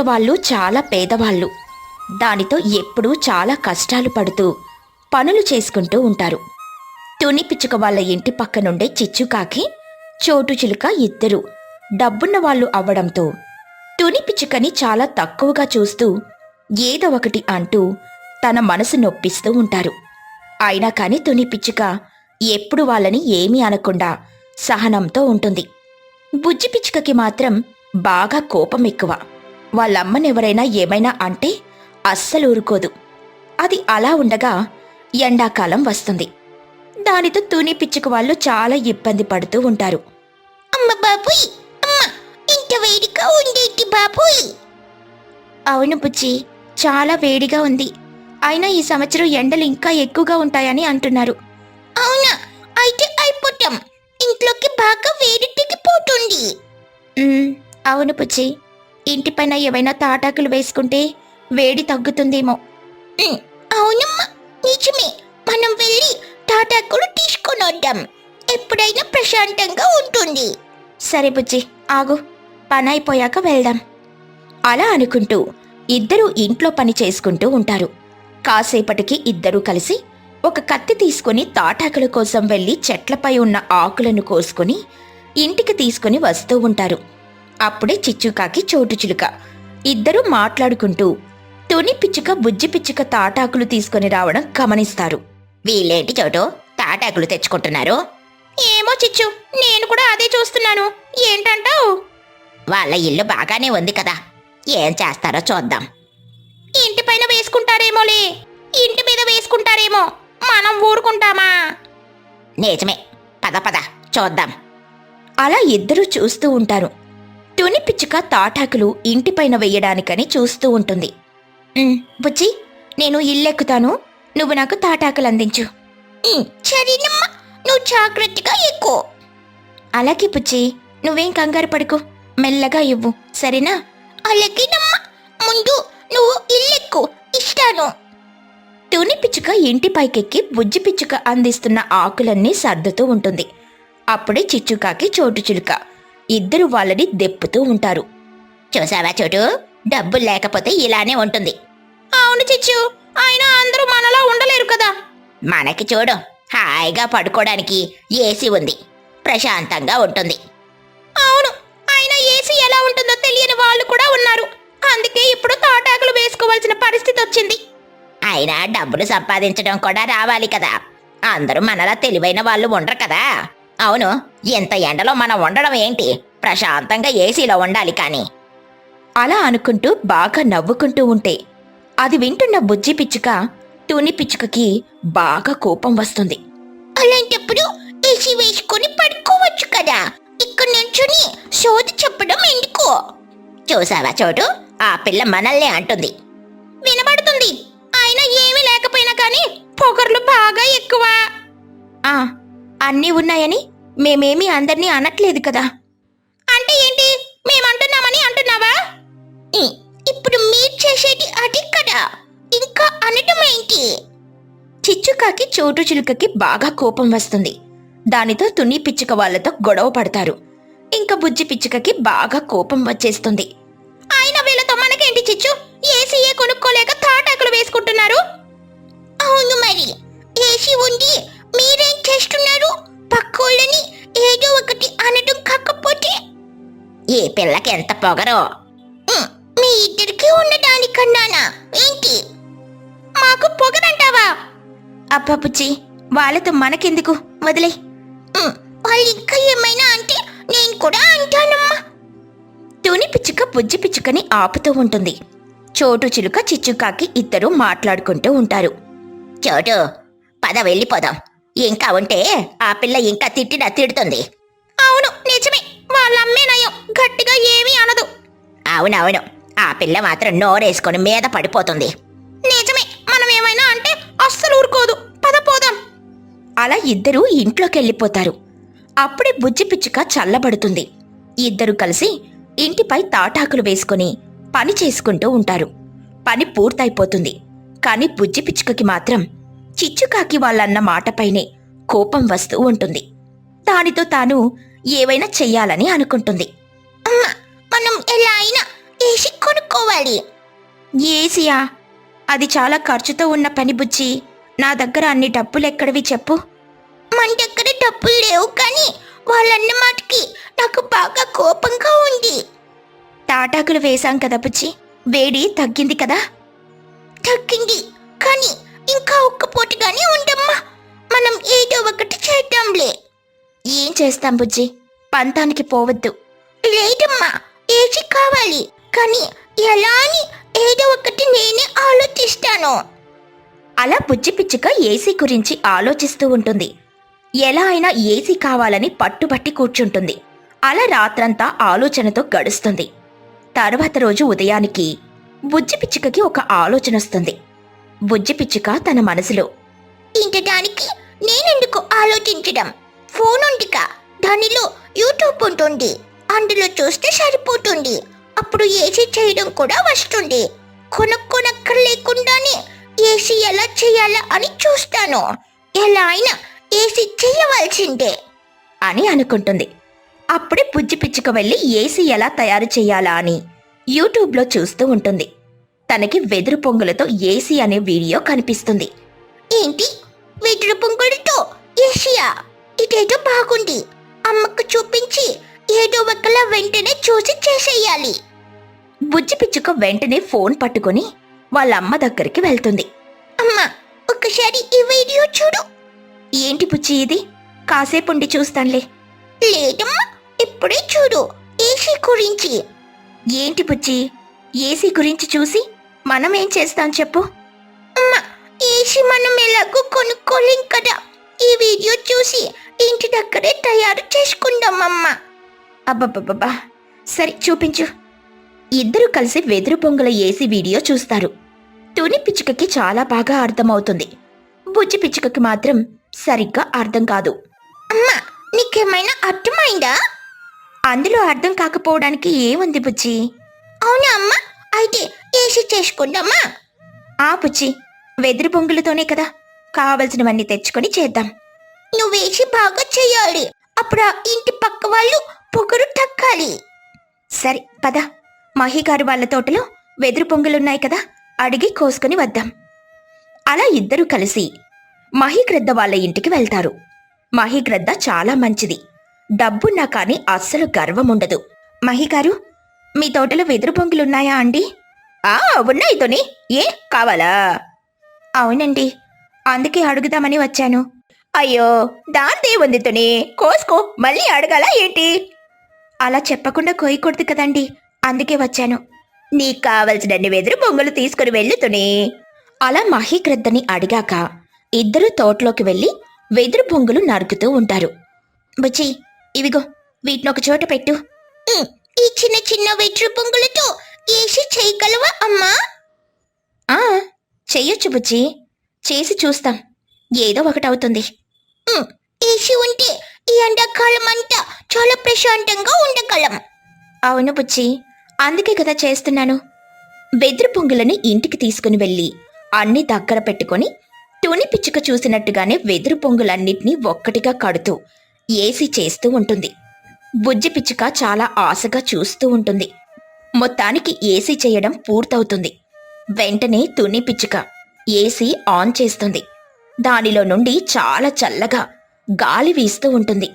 వాళ్ళు చాలా పేదవాళ్ళు. దానితో ఎప్పుడూ చాలా కష్టాలు పడుతూ పనులు చేసుకుంటూ ఉంటారు. తుని పిచ్చుక వాళ్ళ ఇంటి పక్కనుండే చిచ్చుకాకి చోటు చిలుక ఇద్దరు. డబ్బున్న వాళ్ళు అవ్వడంతో తుని పిచ్చుకని చాలా తక్కువగా చూస్తూ ఏదో ఒకటి అంటూ తన మనసు నొప్పిస్తూ ఉంటారు. అయినా కాని తుని పిచ్చుక ఎప్పుడు వాళ్ళని ఏమీ అనకుండా సహనంతో ఉంటుంది. బుజ్జి పిచ్చుకకి మాత్రం బాగా కోపం ఎక్కువ. వాళ్ళమ్మనెవరైనా ఏమైనా అంటే అస్సలు ఊరుకోదు. అది అలా ఉండగా ఎండాకాలం వస్తుంది. దానితో తుని పిచ్చుక వాళ్ళు చాలా ఇబ్బంది పడుతూ ఉంటారు. అమ్మ బాబుయ్! అమ్మ! ఇంత వేడిగా ఉండేటి బాబుయ్! అవును బుజ్జి చాలా వేడిగా ఉంది. అయినా ఈ సంవత్సరం ఎండలు ఇంకా ఎక్కువగా ఉంటాయని అంటున్నారు. అవునా? అయితే అయిపోతాం. ఇంట్లోకి బాగా వేడి తెగిపోతుంది. "ఉమ్, అవును బుజ్జి. ఇంటిపైన ఏవైనా తాటాకులు వేసుకుంటే వేడి తగ్గుతుందేమో. అవునమ్మా నిజమే. మనం వెళ్ళి తాటాకులు తీసుకొని వద్దాం ఎప్పుడైనా ప్రశాంతంగా ఉంటుంది. సరే బుజ్జి ఆగు. పని అయిపోయాక వెళ్దాం. అలా అనుకుంటూ ఇద్దరూ ఇంట్లో పని చేసుకుంటూ ఉంటారు. కాసేపటికి ఇద్దరూ కలిసి ఒక కత్తి తీసుకుని తాటాకుల కోసం వెళ్ళి చెట్లపై ఉన్న ఆకులను కోసుకుని ఇంటికి తీసుకుని వస్తూ ఉంటారు. అప్పుడే చిచ్చుకాకి చోటు చిలుక. ఇద్దరూ మాట్లాడుకుంటూ తుని పిచ్చుక బుజ్జి పిచ్చుక తాటాకులు తీసుకుని రావడం గమనిస్తారు. వీళ్ళేంటి చోటు? తాటాకులు తెచ్చుకుంటున్నారు? ఏమో చిచ్చు నేను కూడా అదే చూస్తున్నాను. ఏంటంటావు? వాళ్ళ ఇల్లు బాగానే ఉంది కదా. ఏం చేస్తారో చూద్దాం. ఇంటి పైన వేసుకుంటారేమోలే. ఇంటి మీద వేసుకుంటారేమో. మనం ఊరుకుంటామా? నిజమే. పద పద చూద్దాం. అలా ఇద్దరూ చూస్తూ ఉంటారు. తుని పిచ్చుక తాటాకులు ఇంటిపైన వెయ్యడానికని చూస్తూ ఉంటుంది. బుజ్జి నేను ఇల్లెక్కుతాను. నువ్వు నాకు తాటాకులు అందించు. సరేనమ్మా. నువ్వు జాగ్రత్తగా ఎక్కువ. అలాగే బుజ్జి నువ్వేం కంగారు పడుకు. మెల్లగా ఇవ్వు. సరేనా? అలాగేనమ్మా. ముందు నువ్వు ఇల్లెక్కు. ఇస్తాను. తుని పిచ్చుక ఇంటి పైకెక్కి బుజ్జి పిచ్చుక అందిస్తున్న ఆకులన్నీ సర్దుతూ ఉంటుంది. అప్పుడే చిచ్చుకాకి చోటు చిలుక. ఇద్దరు వాళ్ళని దెప్పుతూ ఉంటారు. చూసావా చోటు? డబ్బులు లేకపోతే ఇలానే ఉంటుంది. అవును చిచ్చు ఆయన అందరూ మనలా ఉండలేరు కదా. మనకి చూడు హాయిగా పడుకోవడానికి ఏసీ ఉంది. ప్రశాంతంగా ఉంటుంది. అవును ఆయన ఏసీ ఎలా ఉంటుందో తెలియని వాళ్ళు కూడా ఉన్నారు. అందుకే ఇప్పుడు తాటాకులు వేసుకోవాల్సిన పరిస్థితి వచ్చింది. అయినా డబ్బులు సంపాదించడం కూడా రావాలి కదా. అందరూ మనలా తెలివైన వాళ్ళు ఉండరు కదా. అవును ఇంత ఎండలో మనం ఉండడం ఏంటి? ప్రశాంతంగా ఏసీలో ఉండాలి కానీ. అలా అనుకుంటూ బాగా నవ్వుకుంటూ ఉంటే అది వింటున్న బుజ్జి పిచ్చుక తుని పిచ్చుకకి బాగా కోపం వస్తుంది. అలాంటప్పుడు ఏసీ వేసుకొని పడుకోవచ్చు కదా? ఇక్కడ నుంచుని సోది చెప్పడం ఎందుకు? చూసావా చోటు? ఆ పిల్ల మనల్నే అంటుంది. వినబడుతుంది. ఆయన ఏమీ లేకపోయినా కానీ పొగర్లు బాగా ఎక్కువ. ఆ అన్నీ ఉన్నాయని మేమేమీ అందరినీ అనట్లేదు కదా. అంటే ఏంటి? మేమంటున్నామని అంటున్నావా? ఇప్పుడు మీరు చేసేది అది కదా. ఇంకా అనటం ఏంటి? చిచ్చుకాకి చోటు చిలుకకి బాగా కోపం వస్తుంది. దానితో తుని పిచ్చుక వాళ్ళతో గొడవ పడతారు. ఇంకా బుజ్జి పిచ్చుకకి బాగా కోపం వచ్చేస్తుంది. ఆయన వీళ్ళతో మనకేంటి చిచ్చు? ఏసీఏ కొనుక్కోలేక తాటాకులు వేసుకుంటున్నారు? పిల్లకి ఎంత పొగరో. మీ ఇద్దరికి ఉన్నదానికన్నానా ఏంటి? మాకు పొగరంటావా? అబ్బా బుజ్జి వాళ్ళతో మనకెందుకు? వదిలే. వాళ్ళు ఇంకా ఏమైనా అంటే నేను కూడా అంటానమ్మా. తుని పిచ్చుక బుజ్జి పిచ్చుకని ఆపుతూ ఉంటుంది. చోటు చిలుక చిచ్చుకాకి ఇద్దరు మాట్లాడుకుంటూ ఉంటారు. చోటు పద వెళ్ళిపోదాం. ఇంకా ఉంటే ఆ పిల్ల ఇంకా తిట్టినా తిడుతుంది. గట్టిగా ఏమీ అనదు. అవునవును ఆ పిల్ల మాత్రం నోరేసుకొని మీద పడిపోతుంది. నిజమే మనం ఏమైనా అంటే అస్సలు ఊరుకోదు. పద పోదాం. అలా ఇద్దరూ ఇంట్లోకి వెళ్ళిపోతారు అప్పుడే బుజ్జి పిచ్చుక చల్లబడుతుంది. ఇద్దరు కలిసి ఇంటిపై తాటాకులు వేసుకుని పని చేసుకుంటూ ఉంటారు. పని పూర్తయిపోతుంది. కాని బుజ్జి పిచ్చుకకి మాత్రం చిచ్చుకాకి వాళ్ళన్న మాటపైనే కోపం వస్తూ ఉంటుంది. దానితో తాను ఏవైనా చెయ్యాలని అనుకుంటుంది. మనం ఎలా అయినా ఏసీ కొనుక్కోవాలి. ఏసియా? అది చాలా ఖర్చుతో ఉన్న పని బుజ్జి. నా దగ్గర అన్ని డబ్బులు ఎక్కడివి చెప్పు. మన దగ్గర డబ్బులు లేవు కానీ వాళ్ళన్న మాటకి నాకు బాగా కోపంగా ఉంది. తాటాకులు వేశాం కదా బుజ్జి. వేడి తగ్గింది కదా? తగ్గింది కానీ ఇంకా ఒక్క పూటగానే ఉండమ్మా. మనం ఏదో ఒకటి చేద్దాంలే. ఏం చేస్తాం బుజ్జి? పంతానికి పోవద్దు. లేదమ్మా. ఏసీ కావాలి. కానీ ఎలా అని ఏదో ఒకటి నేనే ఆలోచిస్తాను. అలా బుజ్జి పిచ్చుక ఏసీ గురించి ఆలోచిస్తూ ఉంటుంది. ఎలా అయినా ఏసీ కావాలని పట్టుబట్టి కూర్చుంటుంది. అలా రాత్రంతా ఆలోచనతో గడుస్తుంది. తర్వాత రోజు ఉదయానికి బుజ్జి పిచ్చుకకి ఒక ఆలోచన వస్తుంది. బుజ్జి పిచ్చుక తన మనసులో ఇంటడానికి నేనెందుకు ఆలోచించడం? ఫోన్ ఉందిగా దానిలో యూట్యూబ్ ఉంటుంది. అందులో చూస్తే సరిపోతుంది. అప్పుడు ఏసీ చేయడం కూడా వస్తుంది. కొనుక్కొనక్కర్లేకుండానే ఏసీ ఎలా చేయాలా అని చూస్తాను. ఎలా అయినా ఏసీ చేయవలసిందే అని అనుకుంటుంది. అప్పుడే బుజ్జి పిచ్చుక వెళ్ళి ఏసీ ఎలా తయారు చేయాలా అని యూట్యూబ్లో చూస్తూ ఉంటుంది. తనకి వెదురు పొంగులతో ఏసీ అనే వీడియో కనిపిస్తుంది. ఏంటి? వెదురు పొంగులతో ఏసియా ఇదేదో బాగుంది. అమ్మకు చూపించి ఏదో ఒకలా వెంటనే చూసి చేసేయాలి. బుజ్జి పిచ్చుక వెంటనే ఫోన్ పట్టుకొని వాళ్ళ అమ్మ దగ్గరికి వెళ్తుంది. అమ్మా ఒకసారి ఈ వీడియో చూడు. ఏంటి బుజ్జి ఇది? కాసేపు ఉండి చూస్తానులే. లేదమ్మా ఇప్పుడే చూడు. ఏసీ గురించి. ఏంటి బుజ్జి? ఏసీ గురించి చూసి మనం ఏం చేస్తాం చెప్పు. అమ్మా ఏసీ మనం ఎలాగో కొనుక్కోలేం కదా. ఈ వీడియో చూసి ఇంటి దగ్గరే తయారు చేసుకుందాం అమ్మా. అబ్బబ్బబ్బా సరే చూపించు. ఇద్దరు కలిసి వెదురు పొంగల ఏసీ వీడియో చూస్తారు. తుని పిచ్చుకకి చాలా బాగా అర్థమవుతుంది. బుజ్జి పిచ్చుకకి మాత్రం సరిగ్గా అర్థం కాదు. అమ్మా నీకేమైనా అర్థమైందా? అందులో అర్థం కాకపోవడానికి ఏముంది బుజ్జి? అవునా అమ్మా? అయితే ఏసీ చేసుకుందామా? ఆ బుజ్జి వెదురు పొంగులతోనే కదా. కావలసినవన్నీ తెచ్చుకొని చేద్దాం. నువ్వేసి బాగా చేయాలి. అప్పుడు ఇంటి పక్క వాళ్ళు పొగరు తక్కాలి. సరే పద. మహిగారు వాళ్ళ తోటలో వెదురు పొంగులున్నాయి కదా అడిగి కోసుకుని వద్దాం. అలా ఇద్దరూ కలిసి మహిగ్రద్ద వాళ్ళ ఇంటికి వెళ్తారు. మహిగ్రద్ద చాలా మంచిది. డబ్బున్నా కానీ అస్సలు గర్వం ఉండదు మహిగారు మీ తోటలో వెదురు పొంగులున్నాయా అండి? ఆ ఉన్నాయి తోని. ఏ కావాలా? అవునండి. అందుకే అడుగుదామని వచ్చాను. అయ్యో దాందే ఉంది తుని? కోసుకో మళ్ళీ అడగాల ఏంటి? అలా చెప్పకుండా కోయకూడదు కదండి. అందుకే వచ్చాను. నీకు కావలసినన్ని వెదురు బొంగులు తీసుకుని వెళ్ళుతుని. అలా మహిగ్రద్దని అడిగాక ఇద్దరు తోటలోకి వెళ్ళి వెదురు బొంగులు నరుకుతూ ఉంటారు. బుచ్చి ఇవిగో వీటిని ఒక చోట పెట్టు. ఈ చిన్న చిన్న వెట్రు పొంగులతో ఏసీ చేయగలవా అమ్మా? ఆ చెయ్యొచ్చు బుచ్చి చేసి చూస్తాం. ఏదో ఒకటవుతుంది ఏసీ ఉంటే ఈ ఎండాకాలం అంతా చాలా ప్రశాంతంగా ఉండగలం. అవును బుచ్చి అందుకే కదా చేస్తున్నాను. వెదురు పొంగులని ఇంటికి తీసుకుని వెళ్ళి అన్ని దగ్గర పెట్టుకొని తుని పిచ్చుక చూసినట్టుగానే వెదురు పొంగులన్నిటినీ ఒక్కటిగా కడుతూ ఏసీ చేస్తూ ఉంటుంది. బుజ్జి పిచ్చుక చాలా ఆశగా చూస్తూ ఉంటుంది. మొత్తానికి ఏసీ చేయడం పూర్తవుతుంది. వెంటనే తుని పిచ్చుక ఏసీ ఆన్ చేస్తుంది. దానిలో నుండి చాలా చల్లగా గాలి వీస్తూ ఉంటుంది.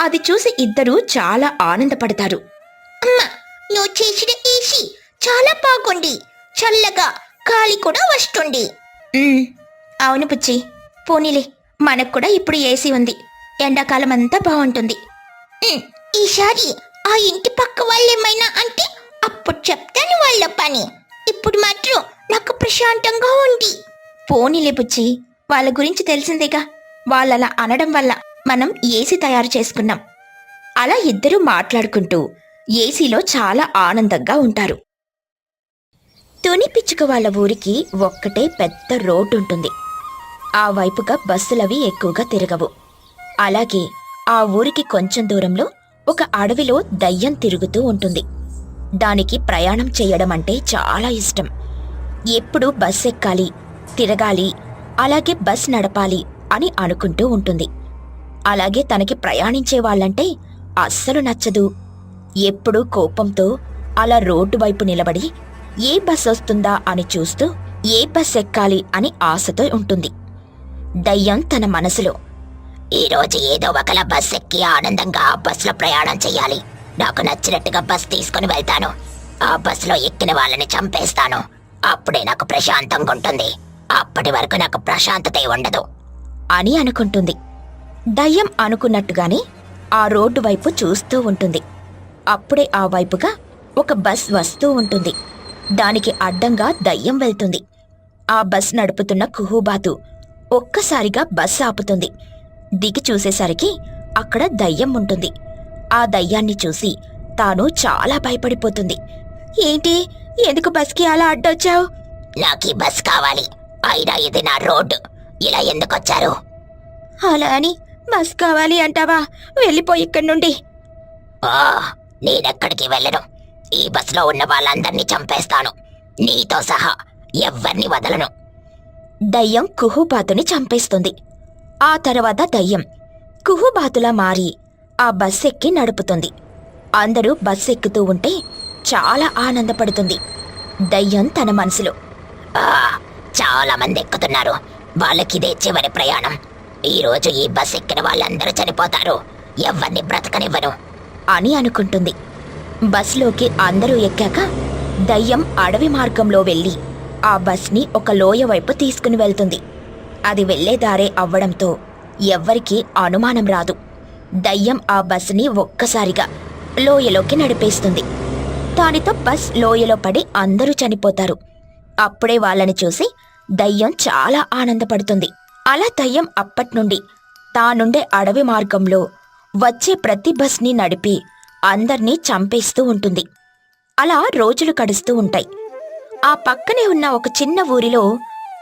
అది చూసి ఇద్దరూ చాలా ఆనందపడతారు. అమ్మా నువ్వు చేసిన ఏసీ చాలా బాగుంది. చల్లగా గాలి కూడా వస్తుంది. అవును పుచ్చి పోనీలే మనకు కూడా ఇప్పుడు ఏసీ ఉంది. ఎండాకాలం అంతా బాగుంటుంది. ఈసారి ఆ ఇంటి పక్క వాళ్ళేమైనా అంటే అప్పుడు చెప్తాను వాళ్ళ పని. ఇప్పుడు మాత్రం నాకు ప్రశాంతంగా ఉంది. పోనీలే పుచ్చి వాళ్ళ గురించి తెలిసిందేగా. వాళ్ళలా అనడం వల్ల మనం ఏసీ తయారు చేసుకున్నాం. అలా ఇద్దరూ మాట్లాడుకుంటూ ఏసీలో చాలా ఆనందంగా ఉంటారు. తుని పిచ్చుక వాళ్ళ ఊరికి ఒక్కటే పెద్ద రోడ్డు ఉంటుంది. ఆ వైపుగా బస్సులవి ఎక్కువగా తిరగవు. అలాగే ఆ ఊరికి కొంచెం దూరంలో ఒక అడవిలో దయ్యం తిరుగుతూ ఉంటుంది. దానికి ప్రయాణం చేయడం అంటే చాలా ఇష్టం. ఎప్పుడు బస్ ఎక్కాలి తిరగాలి అలాగే బస్ నడపాలి అని అనుకుంటూ ఉంటుంది. అలాగే తనకి ప్రయాణించే వాళ్ళంటే అస్సలు నచ్చదు. ఎప్పుడూ కోపంతో అలా రోడ్డు వైపు నిలబడి ఏ బస్ వస్తుందా? అని చూస్తూ ఏ బస్ ఎక్కాలి? అని ఆశతో ఉంటుంది. దయ్యం తన మనసులో ఈరోజు ఏదో ఒకలా బస్ ఎక్కి ఆనందంగా ఆ బస్సులో ప్రయాణం చేయాలి నాకు నచ్చినట్టుగా బస్ తీసుకుని వెళ్తాను. ఆ బస్సులో ఎక్కిన వాళ్ళని చంపేస్తాను. అప్పుడే నాకు ప్రశాంతంగా ఉంటుంది. అప్పటి వరకు నాకు ప్రశాంతత ఉండదు. అని అనుకుంటుంది. దయ్యం అనుకున్నట్టుగానే ఆ రోడ్డు వైపు చూస్తూ ఉంటుంది. అప్పుడే ఆ వైపుగా ఒక బస్ వస్తూ ఉంటుంది. దానికి అడ్డంగా దయ్యం వెళ్తుంది. ఆ బస్ నడుపుతున్న కుహుబాతు ఒక్కసారిగా బస్ ఆపుతుంది. దిగి చూసేసరికి అక్కడ దయ్యం ఉంటుంది. ఆ దయ్యాన్ని చూసి తాను చాలా భయపడిపోతుంది. ఏంటి? ఎందుకు బస్కి అలా అడ్డొచ్చావు? నాకు ఈ బస్ కావాలి. అయినా ఇది నా రోడ్డు. ఇలా ఎందుకు వచ్చారు అలా అని బస్ కావాలి అంటావా? వెళ్ళిపోయి ఇక్కడి నుండి. ఆ, నేనెక్కడికి వెళ్ళను. ఈ బస్సులో ఉన్న వాళ్ళందరినీ చంపేస్తాను. నీతో సహా ఎవ్వరిని వదలను. దయ్యం కుహుబాతుని చంపేస్తుంది. ఆ తర్వాత దయ్యం కుహుబాతులా మారి ఆ బస్ ఎక్కి నడుపుతుంది. అందరూ బస్ ఎక్కుతూ ఉంటే చాలా ఆనందపడుతుంది. దయ్యం తన మనసులో. ఆ, చాలా మంది ఎక్కుతున్నారు వాళ్ళకిదే చివరి ప్రయాణం. ఈరోజు ఈ బస్ ఎక్కిన వాళ్ళందరూ చనిపోతారు. ఎవరిని బ్రతకనివ్వను. అని అనుకుంటుంది. బస్లోకి అందరూ ఎక్కాక దయ్యం అడవి మార్గంలో వెళ్ళి ఆ బస్ని ఒక లోయ వైపు తీసుకుని వెళ్తుంది. అది వెళ్ళేదారే అవ్వడంతో ఎవ్వరికీ అనుమానం రాదు. దయ్యం ఆ బస్ని ఒక్కసారిగా లోయలోకి నడిపేస్తుంది. దానితో బస్ లోయలో పడి అందరూ చనిపోతారు. అప్పుడే వాళ్ళని చూసి దయ్యం చాలా ఆనందపడుతుంది. అలా దయ్యం అప్పట్నుండి తానుండే అడవి మార్గంలో వచ్చే ప్రతి బస్ని నడిపి అందర్నీ చంపేస్తూ ఉంటుంది. అలా రోజులు గడుస్తూ ఉంటాయి. ఆ పక్కనే ఉన్న ఒక చిన్న ఊరిలో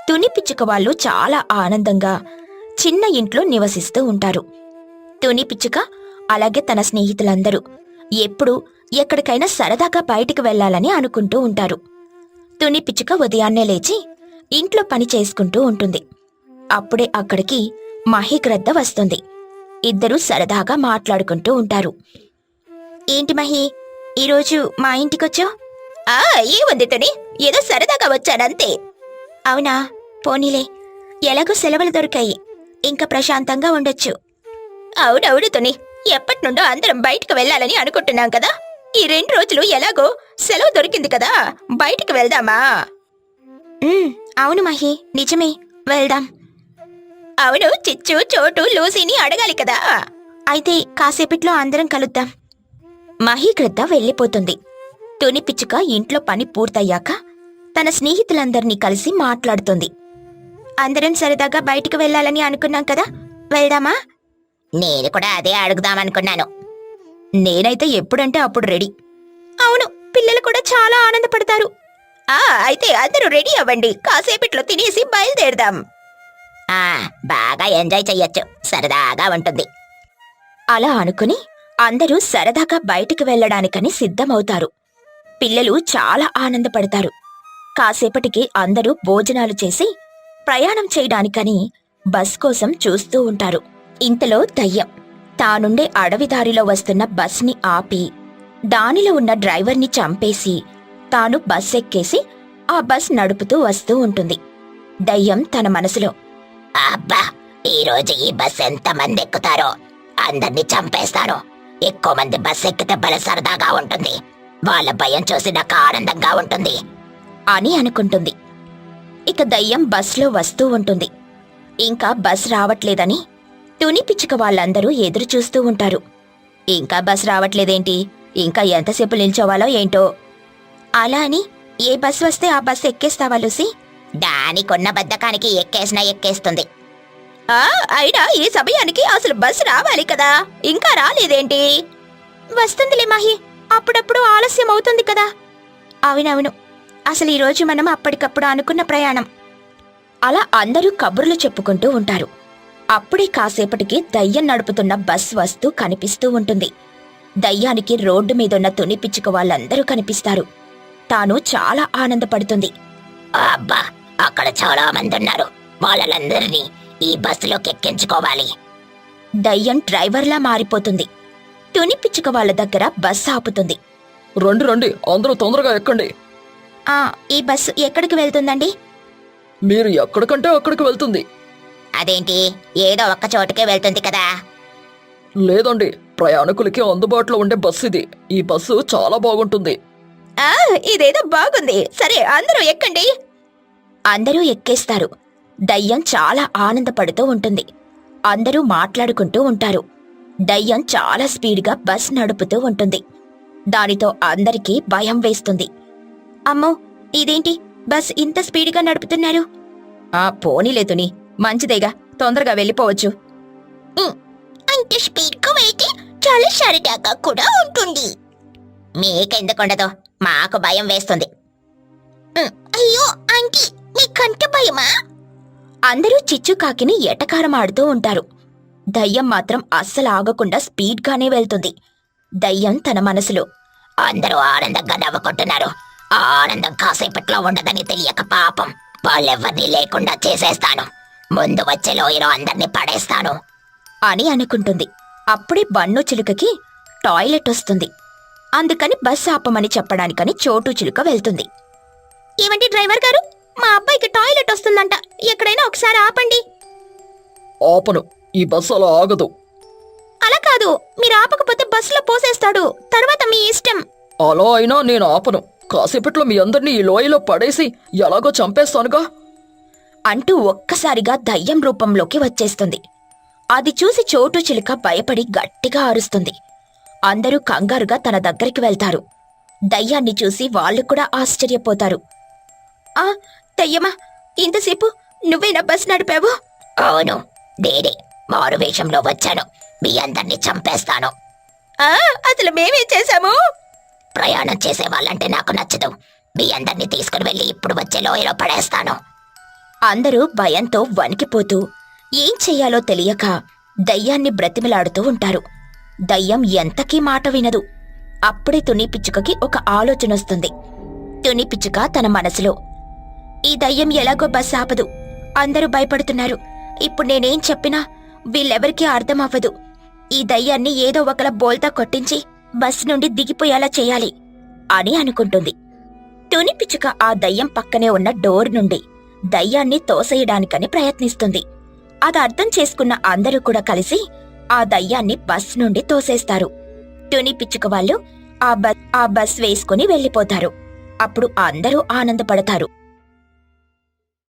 తుని పిచ్చుక వాళ్ళు చాలా ఆనందంగా చిన్న ఇంట్లో నివసిస్తూ ఉంటారు. తుని పిచ్చుక అలాగే తన స్నేహితులందరూ ఎప్పుడూ ఎక్కడికైనా సరదాగా బయటికి వెళ్ళాలని అనుకుంటూ ఉంటారు. తుని పిచ్చుక ఉదయాన్నే లేచి ఇంట్లో పని చేసుకుంటూ ఉంటుంది. అప్పుడే అక్కడికి మహిగ్రద్ద వస్తుంది. ఇద్దరూ సరదాగా మాట్లాడుకుంటూ ఉంటారు. ఏంటి మహి ఈరోజు మా ఇంటికొచ్చావు? ఆ ఏముంది తుని? ఏదో సరదాగా వచ్చానంతే అవునా? పోనీలే. ఎలాగో సెలవులు దొరికాయి. ఇంకా ప్రశాంతంగా ఉండొచ్చు. అవునవును తుని. ఎప్పటి నుండో అందరం బయటకు వెళ్ళాలని అనుకుంటున్నాం కదా. ఈ రెండు రోజులు ఎలాగో సెలవు దొరికింది కదా. బయటకు వెళ్దామా? అవును మహి నిజమే. వెళ్దాం. అవును చిచ్చు చోటు లూసీని అడగాలి కదా. అయితే కాసేపట్లో అందరం కలుద్దాం. మహి మహీగ్రద్ద వెళ్ళిపోతుంది. తుని పిచ్చుక ఇంట్లో పని పూర్తయ్యాక తన స్నేహితులందరినీ కలిసి మాట్లాడుతుంది. అందరం సరదాగా బయటికి వెళ్ళాలని అనుకున్నాం కదా. వెళ్దామా? నేను కూడా అదే అడుగుదామనుకున్నాను నేనైతే ఎప్పుడంటే అప్పుడు రెడీ. అవును పిల్లలు కూడా చాలా ఆనందపడతారు. ఆ అయితే అందరూ రెడీ అవ్వండి. కాసేపట్లో తినేసి బయలుదేరదాం. ఆ బాగా ఎంజాయ్ చెయ్యొచ్చు. సరదాగా ఉంటుంది. అలా అనుకుని అందరూ సరదాగా బయటికి వెళ్ళడానికని సిద్ధమవుతారు. పిల్లలు చాలా ఆనందపడతారు. కాసేపటికి అందరూ భోజనాలు చేసి ప్రయాణం చేయడానికని బస్ కోసం చూస్తూ ఉంటారు. ఇంతలో దయ్యం తానుండే అడవి దారిలో వస్తున్న బస్ని ఆపి దానిలో ఉన్న డ్రైవర్ని చంపేసి తాను బస్ ఎక్కేసి ఆ బస్ నడుపుతూ వస్తూ ఉంటుంది. దయ్యం తన మనసులో అబ్బా ఈరోజు ఈ బస్ ఎంత మంది ఎక్కుతారో అందరినీ చంపేస్తాను. ఎక్కువ మంది బస్ ఎక్కితే బల సరదాగా ఉంటుంది. వాళ్ళ భయం చూసి నాకు ఆనందంగా ఉంటుంది. అని అనుకుంటుంది. ఇక దయ్యం బస్లో వస్తూ ఉంటుంది. ఇంకా బస్ రావట్లేదని తుని పిచ్చుక వాళ్ళందరూ ఎదురు చూస్తూ ఉంటారు. ఇంకా బస్ రావట్లేదేంటి? ఇంకా ఎంతసేపు నిల్చోవాలో ఏంటో? అలా అని ఏ బస్ వస్తే ఆ బస్ ఎక్కేస్తావా లూసి? దానికున్న బద్ధకానికి ఎక్కేసినా ఎక్కేస్తుంది. ఆ అయినా ఈ సమయానికి అసలు బస్సు రావాలి కదా. ఇంకా రాలేదేంటి? వస్తుందిలే మాహి. అప్పుడప్పుడు ఆలస్యం అవుతుంది కదా. అవునవును. అసలు ఈరోజు మనం అప్పటికప్పుడు అనుకున్న ప్రయాణం. అలా అందరూ కబుర్లు చెప్పుకుంటూ ఉంటారు. అప్పుడే కాసేపటికి దయ్యం నడుపుతున్న బస్ వస్తూ కనిపిస్తూ ఉంటుంది. దయ్యానికి రోడ్డు మీదున్న తుని పిచ్చుక వాళ్ళందరూ కనిపిస్తారు. తాను చాలా ఆనందపడుతుంది. అబ్బా అక్కడ చాలా మంది ఉన్నారు. వాళ్ళందరినీ ఈ బస్సులోకి ఎక్కించుకోవాలి. దయ్యం డ్రైవర్లా మారిపోతుంది. తుని పిచ్చుక వాళ్ళ దగ్గర బస్ ఆపుతుంది. రండి రండి. అందరూ తొందరగా ఎక్కండి. ఆ ఈ బస్సు ఎక్కడికి వెళ్తుందండి? మీరు ఎక్కడికంటే అక్కడికి వెళ్తుంది. అదేంటి? ఏదో ఒక్క చోటుకే వెళ్తుంది కదా. లేదండి ప్రయాణికులకి అందుబాటులో ఉండే బస్సు ఇది. ఈ బస్సు చాలా బాగుంటుంది. ఆ ఇదేదో బాగుంది. సరే అందరూ ఎక్కండి. అందరూ ఎక్కేస్తారు. దయ్యం చాలా ఆనందపడుతూ ఉంటుంది. అందరూ మాట్లాడుకుంటూ ఉంటారు. దయ్యం చాలా స్పీడ్గా బస్ నడుపుతూ ఉంటుంది. దానితో అందరికీ భయం వేస్తుంది. అమ్మో ఇదేంటి? బస్ ఇంత స్పీడ్గా నడుపుతున్నారు? ఆ పోనీలేతుని మంచిదేగా తొందరగా వెళ్ళిపోవచ్చు. అంత స్పీడ్గా వెళ్తే చాలా సరదాగా కూడా ఉంటుంది. మీకెందుకుండదు మాకు భయం వేస్తుంది. అయ్యో ఆంటీ మీకంట భయమా? అందరూ చిచ్చుకాకిని ఎటకారం ఆడుతూ ఉంటారు. దయ్యం మాత్రం అస్సలు ఆగకుండా స్పీడ్గానే వెళ్తుంది. దయ్యం తన మనసులో అందరూ ఆనందంగా నవ్వుకుంటున్నారు. ఆ ఆనందం కాసేపట్లో ఉండదని తెలియక పాపం. వాళ్ళెవ్వరినీ లేకుండా చేసేస్తాను. ముందు వచ్చే లోయలో అందరినీ పడేస్తాను. అని అనుకుంటుంది. అప్పుడే బన్ను చిలుకకి టాయిలెట్ వస్తుంది. అందుకని బస్ ఆపమని చెప్పడానికని చోటు చిలుక వెళ్తుంది. ఏమండి డ్రైవర్ గారు? మా అబ్బాయికి టాయిలెట్ వస్తుందంట. ఎక్కడైనా ఒకసారి ఆపండి. ఆపను. ఈ బస్సు అలా ఆగదు. అలా కాదు. మీరు ఆపకపోతే బస్సులో పోసేస్తాడు. తర్వాత మీ ఇష్టం. అలా అయినా నేను ఆపను. కాసేపట్లో మీ అందరినీ ఈ లోయలో పడేసి ఎలాగో చంపేస్తానుగా. అంటూ ఒక్కసారిగా దయ్యం రూపంలోకి వచ్చేస్తుంది. అది చూసి చోటు చిలుక భయపడి గట్టిగా అరుస్తుంది. అందరూ కంగారుగా తన దగ్గరికి వెళ్తారు. దయ్యాన్ని చూసి వాళ్ళు కూడా ఆశ్చర్యపోతారు. ఆ దయ్యమా ఇంతసేపు నువ్వేనా బస్ నడిపావు? అవును నేనే మారు వేషంలో వచ్చాను. మీ అందరినీ చంపేస్తాను. ఆ అసలు మేమే చేశాము? ప్రయాణం చేసే వాళ్ళంటే నాకు నచ్చదు. మీ అందరినీ తీసుకుని వెళ్ళి ఇప్పుడు వచ్చే లోయలో పడేస్తాను. అందరూ భయంతో వణికిపోతూ ఏం చెయ్యాలో తెలియక దయ్యాన్ని బ్రతిమిలాడుతూ ఉంటారు. దయ్యం ఎంతకీ మాట వినదు. అప్పుడే తుని పిచ్చుకకి ఒక ఆలోచనొస్తుంది. తుని పిచ్చుక తన మనసులో ఈ దయ్యం ఎలాగో బస్ ఆపదు. అందరూ భయపడుతున్నారు. ఇప్పుడు నేనేం చెప్పినా వీళ్ళెవరికీ అర్థం అవ్వదు ఈ దయ్యాన్ని ఏదో ఒకలా బోల్తా కొట్టించి బస్ నుండి దిగిపోయేలా చేయాలి అని అనుకుంటుంది. తుని పిచ్చుక ఆ దయ్యం పక్కనే ఉన్న డోర్ నుండి దయ్యాన్ని తోసేయడానికని ప్రయత్నిస్తుంది. అది అర్థం చేసుకున్న అందరూ కూడా కలిసి ఆ దయ్యాన్ని బస్ నుండి తోసేస్తారు. తుని పిచ్చుక వాళ్ళు ఆ బస్ ఆ బస్ వేసుకుని వెళ్ళిపోతారు. అప్పుడు అందరూ ఆనందపడతారు.